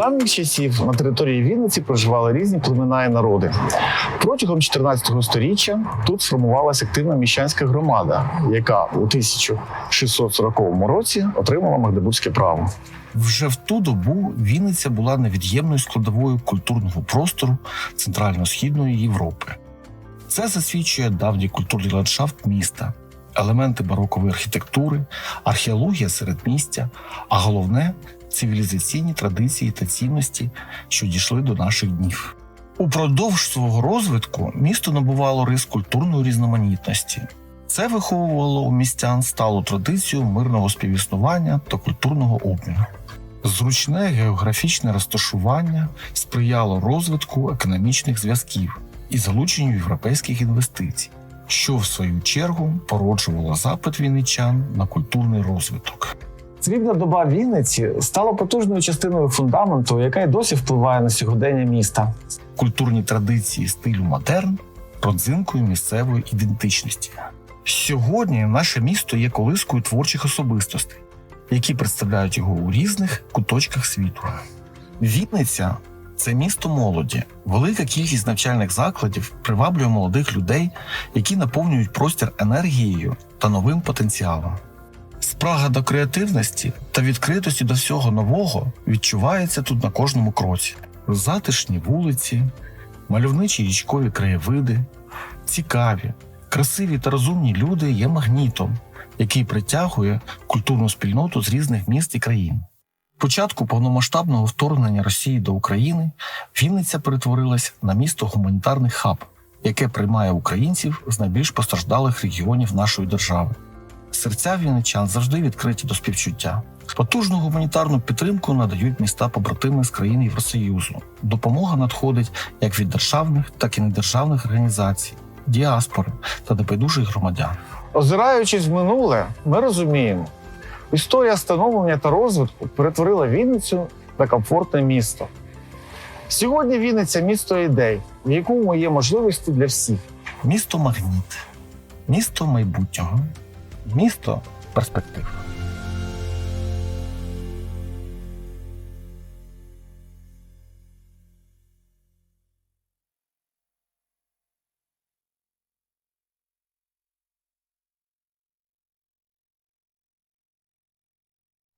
давніх часів на території Вінниці проживали різні племена і народи. Протягом 14 століття тут сформувалася активна міщанська громада, яка у 1640 році отримала Магдебурзьке право. Вже в ту добу Вінниця була невід'ємною складовою культурного простору центрально-східної Європи. Це засвідчує давній культурний ландшафт міста, елементи барокової архітектури, археологія середмістя, а головне цивілізаційні традиції та цінності, що дійшли до наших днів. Упродовж свого розвитку місто набувало рис культурної різноманітності. Це виховувало у містян сталу традицію мирного співіснування та культурного обміну. Зручне географічне розташування сприяло розвитку економічних зв'язків і залученню європейських інвестицій, що в свою чергу породжувало запит вінничан на культурний розвиток. Срібна доба Вінниці стала потужною частиною фундаменту, яка й досі впливає на сьогодення міста. Культурні традиції стилю модерн родзинкою місцевої ідентичності. Сьогодні наше місто є колискою творчих особистостей, які представляють його у різних куточках світу. Вінниця це місто молоді. Велика кількість навчальних закладів приваблює молодих людей, які наповнюють простір енергією та новим потенціалом. Спрага до креативності та відкритості до всього нового відчувається тут на кожному кроці. Затишні вулиці, мальовничі річкові краєвиди, цікаві, красиві та розумні люди є магнітом, який притягує культурну спільноту з різних міст і країн. Початку повномасштабного вторгнення Росії до України Вінниця перетворилась на місто гуманітарний хаб, яке приймає українців з найбільш постраждалих регіонів нашої держави. Серця вінничан завжди відкриті до співчуття. Потужну гуманітарну підтримку надають міста побратими з країн Євросоюзу. Допомога надходить як від державних, так і недержавних організацій, діаспори та небайдужих громадян. Озираючись в минуле, ми розуміємо, історія становлення та розвитку перетворила Вінницю на комфортне місто. Сьогодні Вінниця місто ідей, в якому є можливості для всіх. Місто магніт, місто майбутнього, місто перспектив.